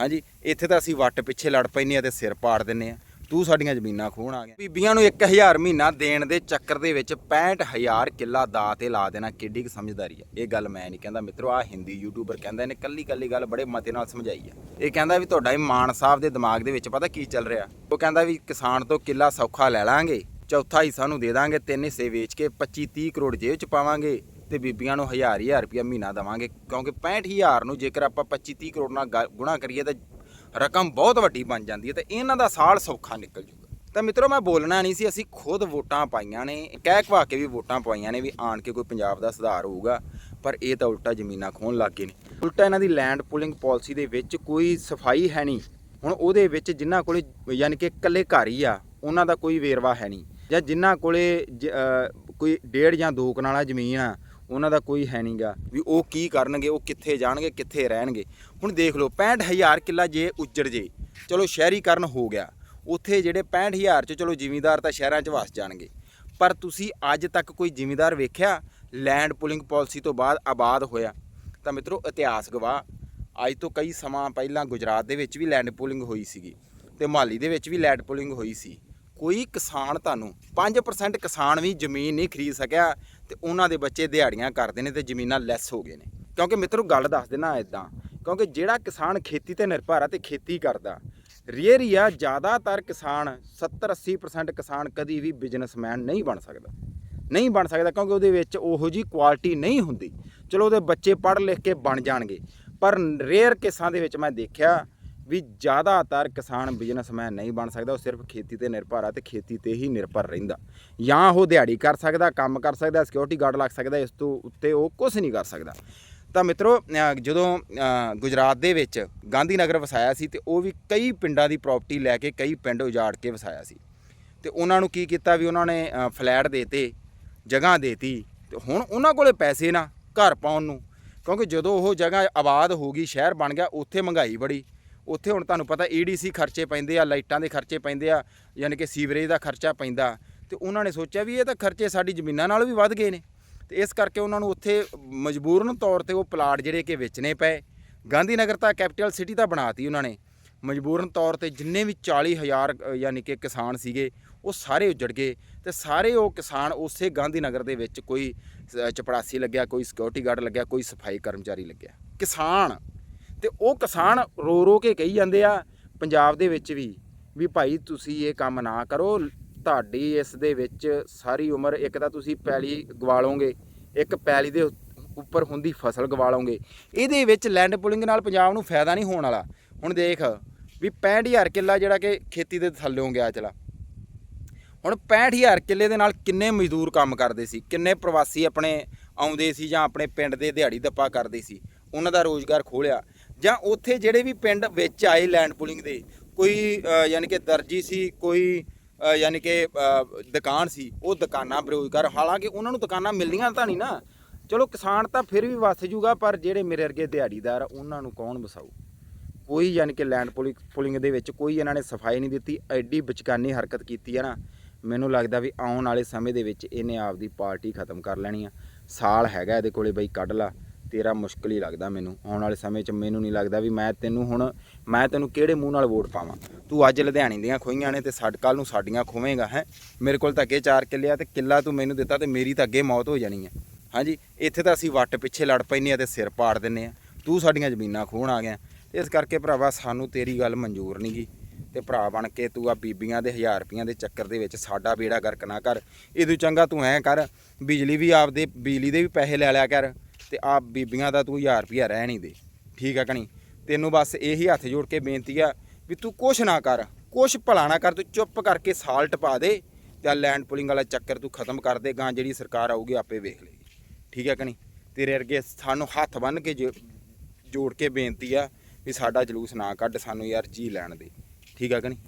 ਹਾਂਜੀ, ਇੱਥੇ ਤਾਂ ਅਸੀਂ ਵੱਟ ਪਿੱਛੇ ਲੜ ਪੈਨੇ ਆ ਤੇ ਸਿਰ ਪਾੜ ਦਿੰਨੇ ਆ। ਤੂੰ ਸਾਡੀਆਂ ਜ਼ਮੀਨਾਂ ਖੋਹਣ ਆ ਗਿਆ। ਬੀਬੀਆਂ ਨੂੰ 1000 ਮਹੀਨਾ ਦੇਣ ਦੇ ਚੱਕਰ ਦੇ ਵਿੱਚ 65000 ਕਿੱਲਾ ਦਾ ਤੇ ਲਾ ਦੇਣਾ, ਕਿੱਡੀ ਕੁ ਸਮਝਦਾਰੀ ਆ। ਇਹ ਗੱਲ ਮੈਂ ਨਹੀਂ ਕਹਿੰਦਾ, ਮਿੱਤਰੋ ਆ ਹਿੰਦੀ ਯੂਟਿਊਬਰ ਕਹਿੰਦਾ, ਇਹਨੇ ਕੱਲੀ ਕੱਲੀ ਗੱਲ ਬੜੇ ਮਤੇ ਨਾਲ ਸਮਝਾਈ ਆ। ਇਹ ਕਹਿੰਦਾ ਵੀ ਤੁਹਾਡਾ ਇਹ ਮਾਨ ਸਾਹਿਬ ਦੇ ਦਿਮਾਗ ਦੇ ਵਿੱਚ ਪਤਾ ਕੀ ਚੱਲ ਰਿਹਾ? ਉਹ ਕਹਿੰਦਾ ਵੀ ਕਿਸਾਨ ਤੋਂ ਕਿੱਲਾ ਸੌਖਾ ਲੈ ਲਾਂਗੇ, ਚੌਥਾ ਹਿੱਸਾ ਨੂੰ ਦੇ ਦਾਂਗੇ, ਤਿੰਨ ਹਿੱਸੇ ਵੇਚ ਕੇ 25 30 ਕਰੋੜ ਜੇਬ ਚ ਪਾਵਾਂਗੇ। ਤੇ ਬੀਬੀਆਂ ਨੂੰ ਹਜ਼ਾਰ ਹਜ਼ਾਰ ਰੁਪਇਆ ਮਹੀਨਾ ਦੇਵਾਂਗੇ, ਕਿਉਂਕਿ 65000 ਨੂੰ ਜੇਕਰ ਆਪਾਂ 25 30 ਕਰੋੜ ਨਾਲ ਗ- ਗੁਣਾ ਕਰੀਏ ਤਾਂ ਰਕਮ ਬਹੁਤ ਵੱਡੀ ਬਣ ਜਾਂਦੀ ਹੈ ਤੇ ਇਹਨਾਂ ਦਾ ਸਾਲ ਸੌਖਾ ਨਿਕਲ ਜੂਗਾ ਤਾਂ ਮਿੱਤਰੋ, ਮੈਂ ਬੋਲਣਾ ਨਹੀਂ ਸੀ, ਅਸੀਂ ਖੁਦ ਵੋਟਾਂ ਪਾਈਆਂ ਨੇ, ਕਹਿ ਕਵਾ ਕੇ ਵੀ ਵੋਟਾਂ ਪਾਈਆਂ ਨੇ ਵੀ ਆਣ ਕੇ ਕੋਈ ਪੰਜਾਬ ਦਾ ਸੁਧਾਰ ਹੋਊਗਾ, ਪਰ ਇਹ ਤਾਂ ਉਲਟਾ ਜ਼ਮੀਨਾਂ ਖੋਹਣ ਲੱਗ ਗਏ ਨੇ। ਉਲਟਾ ਇਹਨਾਂ ਦੀ ਲੈਂਡ ਪੁਲਿੰਗ ਪਾਲਿਸੀ ਦੇ ਵਿੱਚ ਕੋਈ ਸਫ਼ਾਈ ਹੈ ਨਹੀਂ। ਹੁਣ ਉਹਦੇ ਵਿੱਚ ਜਿਨ੍ਹਾਂ ਕੋਲੇ ਯਾਨੀ ਕਿ ਇਕੱਲੇ ਘਰ ਹੀ ਆ, ਉਹਨਾਂ ਦਾ ਕੋਈ ਵੇਰਵਾ ਹੈ ਨਹੀਂ। ਜਾਂ ਜਿਨ੍ਹਾਂ ਕੋਲੇ ਜ- ਕੋਈ ਡੇਢ ਜਾਂ ਦੋ ਕਨਾਲਾ ਜ਼ਮੀਨ ਆ ਉਹਨਾਂ ਦਾ ਕੋਈ ਹੈ ਨਹੀਂਗਾ ਵੀ ਉਹ ਕੀ ਕਰਨਗੇ, ਉਹ ਕਿੱਥੇ ਜਾਣਗੇ, ਕਿੱਥੇ ਰਹਿਣਗੇ। ਹੁਣ ਦੇਖ ਲਓ 65000 ਕਿੱਲਾ ਜੇ ਉੱਜੜ ਜੇ, ਚਲੋ ਸ਼ਹਿਰੀਕਰਨ ਹੋ ਗਿਆ। ਉੱਥੇ ਜਿਹੜੇ 65000 ਚ ਚਲੋ ਜ਼ਿਮੀਂਦਾਰ ਤਾਂ ਸ਼ਹਿਰਾਂ 'ਚ ਵਸ ਜਾਣਗੇ। ਪਰ ਤੁਸੀਂ ਅੱਜ ਤੱਕ ਕੋਈ ਜ਼ਿਮੀਂਦਾਰ ਵੇਖਿਆ? ਲੈਂਡ ਪੁਲਿੰਗ ਪਾਲਿਸੀ ਤੋਂ ਬਾਅਦ ਆਬਾਦ ਹੋਇਆ। ਤਾਂ ਮਿੱਤਰੋ, ਇਤਿਹਾਸ ਗਵਾਹ, ਅੱਜ ਤੋਂ ਕਈ ਸਮਾਂ ਪਹਿਲਾਂ ਗੁਜਰਾਤ ਦੇ ਵਿੱਚ ਵੀ ਲੈਂਡ ਪੁਲਿੰਗ ਹੋਈ ਸੀਗੀ ਤੇ ਮਾਲੀ ਦੇ ਵਿੱਚ ਵੀ ਲੈਂਡ ਪੁਲਿੰਗ ਹੋਈ ਸੀ। ਕੋਈ ਕਿਸਾਨ ਤੁਹਾਨੂੰ 5% ਕਿਸਾਨ ਵੀ ਜ਼ਮੀਨ ਨਹੀਂ ਖਰੀਦ ਸਕਿਆ ਤੇ ਉਹਨਾਂ ਦੇ ਬੱਚੇ ਦਿਹਾੜੀਆਂ ਕਰਦੇ ਨੇ ਤੇ ਜ਼ਮੀਨਾਂ ਲੈਸ ਹੋ ਗਏ ਨੇ। ਕਿਉਂਕਿ ਮਿੱਤਰੋ ਗੱਲ ਦੱਸ ਦੇਣਾ ਇਦਾਂ ਕਿਉਂਕਿ ਜਿਹੜਾ ਕਿਸਾਨ ਖੇਤੀ ਤੇ ਨਿਰਭਰ ਆ ਤੇ ਖੇਤੀ ਕਰਦਾ ਰੀਅਰ ਹੀ ਆ, ਜ਼ਿਆਦਾਤਰ ਕਿਸਾਨ 70 80% ਕਿਸਾਨ ਕਦੀ ਵੀ ਬਿਜ਼ਨਸਮੈਨ ਨਹੀਂ ਬਣ ਸਕਦਾ। ਨਹੀਂ ਬਣ ਸਕਦਾ ਕਿਉਂਕਿ ਉਹਦੇ ਵਿੱਚ ਉਹੋ ਜੀ ਕੁਆਲਿਟੀ ਨਹੀਂ ਹੁੰਦੀ। ਚਲੋ ਉਹਦੇ ਬੱਚੇ ਪੜ੍ਹ ਲਿਖ ਕੇ ਬਣ ਜਾਣਗੇ, ਪਰ ਰੇਅਰ ਕੇਸਾਂ ਦੇ ਵਿੱਚ ਮੈਂ ਦੇਖਿਆ ਵੀ ਜ਼ਿਆਦਾਤਰ ਕਿਸਾਨ ਬਿਜ਼ਨਸਮੈਨ ਨਹੀਂ ਬਣ ਸਕਦਾ, ਉਹ ਸਿਰਫ ਖੇਤੀ ਤੇ ਨਿਰਭਰ ਆ ਤੇ ਖੇਤੀ ਤੇ ਹੀ ਨਿਰਭਰ ਰਹਿੰਦਾ। ਜਾਂ ਉਹ ਦਿਹਾੜੀ ਕਰ ਸਕਦਾ, ਕੰਮ ਕਰ ਸਕਦਾ ਸਿਕਿਉਰਿਟੀ ਗਾਰਡ ਲੱਗ ਸਕਦਾ, ਇਸ ਤੋਂ ਉੱਤੇ ਉਹ ਕੁਝ ਨਹੀਂ ਕਰ ਸਕਦਾ। ਤਾਂ ਮਿੱਤਰੋ ਜਦੋਂ ਗੁਜਰਾਤ ਦੇ ਵਿੱਚ ਗਾਂਧੀ ਨਗਰ ਵਸਾਇਆ ਸੀ ਤੇ ਉਹ ਵੀ ਕਈ ਪਿੰਡਾਂ ਦੀ ਪ੍ਰਾਪਰਟੀ ਲੈ ਕੇ ਕਈ ਪਿੰਡ ਉਜਾੜ ਕੇ ਵਸਾਇਆ ਸੀ। ਤੇ ਉਹਨਾਂ ਨੂੰ ਕੀ ਕੀਤਾ ਵੀ ਉਹਨਾਂ ਨੇ ਫਲੈਟ ਦੇਤੇ ਜਗ੍ਹਾ ਦੇਤੀ ਤੇ ਹੁਣ ਉਹਨਾਂ ਕੋਲੇ ਪੈਸੇ ਨਾ ਘਰ ਪਾਉਣ ਨੂੰ। ਕਿਉਂਕਿ ਜਦੋਂ ਉਹ ਜਗ੍ਹਾ ਆਬਾਦ ਹੋ ਗਈ, ਸ਼ਹਿਰ ਬਣ ਗਿਆ, ਉੱਥੇ ਮਹਿੰਗਾਈ ਬੜੀ। ਉੱਥੇ ਹੁਣ ਤੁਹਾਨੂੰ ਪਤਾ ਈਡੀਸੀ ਖਰਚੇ ਪੈਂਦੇ ਆ ਲਾਈਟਾਂ ਦੇ ਖਰਚੇ ਪੈਂਦੇ ਆ ਯਾਨੀ ਕਿ ਸੀਵਰੇਜ ਦਾ ਖਰਚਾ ਪੈਂਦਾ। ਤੇ ਉਹਨਾਂ ਨੇ ਸੋਚਿਆ ਵੀ ਇਹ ਤਾਂ ਖਰਚੇ ਸਾਡੀ ਜ਼ਮੀਨਾਂ ਨਾਲੋਂ ਵੀ ਵੱਧ ਗਏ ਨੇ। ਤੇ ਇਸ ਕਰਕੇ ਉਹਨਾਂ ਨੂੰ ਉੱਥੇ ਮਜਬੂਰਨ ਤੌਰ ਤੇ ਉਹ ਪਲਾਟ ਜਿਹੜੇ ਕਿ ਵੇਚਣੇ ਪਏ। ਗਾਂਧੀ ਨਗਰ ਤਾਂ ਕੈਪੀਟਲ ਸਿਟੀ ਤਾਂ ਬਣਾਤੀ ਉਹਨਾਂ ਨੇ। ਮਜਬੂਰਨ ਤੌਰ ਤੇ ਜਿੰਨੇ ਵੀ 40000 ਅ, ਯਾਨੀ ਕਿ ਕਿਸਾਨ ਸੀਗੇ ਉਹ ਸਾਰੇ ਉੱਜੜ ਗਏ। ਤੇ ਸਾਰੇ ਉਹ ਕਿਸਾਨ ਉਸੇ ਗਾਂਧੀ ਨਗਰ ਦੇ ਵਿੱਚ ਕੋਈ ਚਪੜਾਸੀ ਲੱਗਿਆ ਕੋਈ ਸਿਕਿਉਰਿਟੀ ਗਾਰਡ ਲੱਗਿਆ ਕੋਈ ਸਫ਼ਾਈ ਕਰਮਚਾਰੀ ਲੱਗਿਆ। ਕਿਸਾਨ ਤੇ ਉਹ ਕਿਸਾਨ ਰੋ ਰੋ ਕੇ ਕਹੀ ਜਾਂਦੇ ਆ, ਪੰਜਾਬ ਦੇ ਵਿੱਚ ਵੀ ਵੀ ਭਾਈ ਤੁਸੀਂ ਇਹ ਕੰਮ ਨਾ ਕਰੋ, ਤੁਹਾਡੀ ਇਸ ਦੇ ਵਿੱਚ ਸਾਰੀ ਉਮਰ ਇੱਕ ਤਾਂ ਤੁਸੀਂ ਪੈਲੀ ਗਵਾ ਲਓਗੇ ਇੱਕ ਪੈਲੀ ਦੇ ਉੱਪਰ ਹੁੰਦੀ ਫਸਲ ਗਵਾ ਲਓਗੇ ਇਹਦੇ ਵਿੱਚ ਲੈਂਡ ਪੁਲਿੰਗ ਨਾਲ ਪੰਜਾਬ ਨੂੰ ਫਾਇਦਾ ਨਹੀਂ ਹੋਣ ਵਾਲਾ। ਹੁਣ ਦੇਖ, ਵੀ 65000 ਕਿੱਲਾ ਜਿਹੜਾ ਕਿ ਖੇਤੀ ਦੇ ਥੱਲੇੋਂ ਗਿਆ ਚਲਾ। ਹੁਣ 65000 ਕਿੱਲੇ ਦੇ ਨਾਲ ਕਿੰਨੇ ਮਜ਼ਦੂਰ ਕੰਮ ਕਰਦੇ ਸੀ, ਕਿੰਨੇ ਪ੍ਰਵਾਸੀ ਆਪਣੇ ਆਉਂਦੇ ਸੀ ਜਾਂ ਆਪਣੇ ਪਿੰਡ ਦੇ ਦਿਹਾੜੀ ਦੱਪਾ ਕਰਦੇ ਸੀ, ਉਹਨਾਂ ਦਾ ਰੋਜ਼ਗਾਰ ਖੋਲਿਆ ਜਾਂ ਉੱਥੇ ਜਿਹੜੇ ਵੀ ਪਿੰਡ ਵਿੱਚ ਆਏ ਲੈਂਡ ਪੁਲਿੰਗ ਦੇ, ਕੋਈ ਯਾਨੀ ਕਿ ਦਰਜੀ ਸੀ, ਕੋਈ ਯਾਨੀ ਕਿ ਦੁਕਾਨ ਸੀ, ਉਹ ਦੁਕਾਨਾਂ ਬੇਰੁਜ਼ਗਾਰ ਹਾਲਾਂਕਿ ਉਹਨਾਂ ਨੂੰ ਦੁਕਾਨਾਂ ਮਿਲਦੀਆਂ ਤਾਂ ਨਹੀਂ ਨਾ। ਚਲੋ ਕਿਸਾਨ ਤਾਂ ਫਿਰ ਵੀ ਵਸ ਜੂਗਾ, ਪਰ ਜਿਹੜੇ ਮੇਰੇ ਵਰਗੇ ਦਿਹਾੜੀਦਾਰ ਉਹਨਾਂ ਨੂੰ ਕੌਣ ਵਸਾਊ? ਕੋਈ ਯਾਨੀ ਕਿ ਲੈਂਡ ਪੁਲਿੰਗ ਪੁਲਿੰਗ ਦੇ ਵਿੱਚ ਕੋਈ ਇਹਨਾਂ ਨੇ ਸਫ਼ਾਈ ਨਹੀਂ ਦਿੱਤੀ, ਐਡੀ ਬਚਕਾਨੀ ਹਰਕਤ ਕੀਤੀ ਹੈ ਨਾ, ਮੈਨੂੰ ਲੱਗਦਾ ਵੀ ਆਉਣ ਵਾਲੇ ਸਮੇਂ ਦੇ ਵਿੱਚ ਇਹਨੇ ਆਪਦੀ ਪਾਰਟੀ ਖਤਮ ਕਰ ਲੈਣੀ ਆ। ਸਾਲ ਹੈਗਾ ਇਹਦੇ ਕੋਲੇ ਬਈ, ਕੱਢ ਲਾ। ਤੇਰਾ ਮੁਸ਼ਕਲ ਹੀ ਲੱਗਦਾ ਮੈਨੂੰ। ਆਉਣ ਵਾਲੇ ਸਮੇਂ 'ਚ ਮੈਨੂੰ ਨਹੀਂ ਲੱਗਦਾ ਵੀ ਮੈਂ ਤੈਨੂੰ ਹੁਣ, ਮੈਂ ਤੈਨੂੰ ਕਿਹੜੇ ਮੂੰਹ ਨਾਲ ਵੋਟ ਪਾਵਾਂ। ਤੂੰ ਅੱਜ ਲੁਧਿਆਣੇ ਦੀਆਂ ਖੋਈਆਂ ਨੇ ਤੇ ਸਾਡੇ ਕੱਲ ਨੂੰ ਸਾਡੀਆਂ ਖੋਵੇਂਗਾ, ਹੈ। ਮੇਰੇ ਕੋਲ ਤਾਂ ਅੱਗੇ ਚਾਰ ਕਿੱਲੇ ਆ ਤੇ ਕਿੱਲਾ ਤੂੰ ਮੈਨੂੰ ਦਿੱਤਾ ਤੇ ਮੇਰੀ ਤਾਂ ਅੱਗੇ ਮੌਤ ਹੋ ਜਾਣੀ ਹੈ ਹਾਂਜੀ, ਇੱਥੇ ਤਾਂ ਅਸੀਂ ਵੱਟ ਪਿੱਛੇ ਲੜ ਪੈਨੇ ਆ ਤੇ ਸਿਰ ਪਾੜ ਦਿੰਨੇ ਆ। ਤੂੰ ਸਾਡੀਆਂ ਜ਼ਮੀਨਾਂ ਖੋਹਣ ਆ ਗਿਆ। ਇਸ ਕਰਕੇ ਭਰਾਵਾ ਸਾਨੂੰ ਤੇਰੀ ਗੱਲ ਮਨਜ਼ੂਰ ਨਹੀਂ ਗਈ ਤੇ ਭਰਾ ਬਣ ਕੇ ਤੂੰ ਆ ਬੀਬੀਆਂ ਦੇ 1000 ਰੁਪਈਆਂ ਦੇ ਚੱਕਰ ਦੇ ਵਿੱਚ ਸਾਡਾ ਬੇੜਾ ਗਰਕ ਨਾ ਕਰ। ਇਹਦੂ ਚੰਗਾ ਤੂੰ ਐਂ ਕਰ, ਬਿਜਲੀ ਵੀ ਆਪਦੇ, ਬਿਜਲੀ ਦੇ ਵੀ ਪੈਸੇ ਲੈ ਲਿਆ ਕਰ। ਤੇ ਆ ਬੀਬੀਆਂ ਦਾ ਤੂੰ 1000 ਰੁਪਈਆ ਰਹਿ ਨਹੀਂ ਦੇ। ਠੀਕ ਆ ਕਣੀ ਤੈਨੂੰ ਬਸ ਇਹੀ ਹੱਥ ਜੋੜ ਕੇ ਬੇਨਤੀ ਆ ਵੀ ਤੂੰ ਕੁਛ ਨਾ ਕਰ, ਕੁਛ ਭਲਾ ਨਾ ਕਰ, ਤੂੰ ਚੁੱਪ ਕਰਕੇ ਸਾਲਟ ਪਾ ਦੇ ਤੇ ਆ ਲੈਂਡ ਪੁਲਿੰਗ ਵਾਲਾ ਚੱਕਰ ਤੂੰ ਖਤਮ ਕਰ ਦੇ ਗਾਂ ਜਿਹੜੀ ਸਰਕਾਰ ਆਊਗੀ ਆਪੇ ਵੇਖ ਲੇਗੀ ਠੀਕ ਹੈ ਕਿ ਨਹੀਂ? ਤੇਰੇ ਅੱਗੇ ਸਾਨੂੰ ਹੱਥ ਬੰਨ ਕੇ ਜੋ- ਜੋੜ ਕੇ ਬੇਨਤੀ ਆ ਵੀ ਸਾਡਾ ਜਲੂਸ ਨਾ ਕੱਢ, ਸਾਨੂੰ ਯਾਰ ਜੀ ਲੈਣ ਦੇ। ਠੀਕ ਆ ਕਿ ਨਹੀਂ?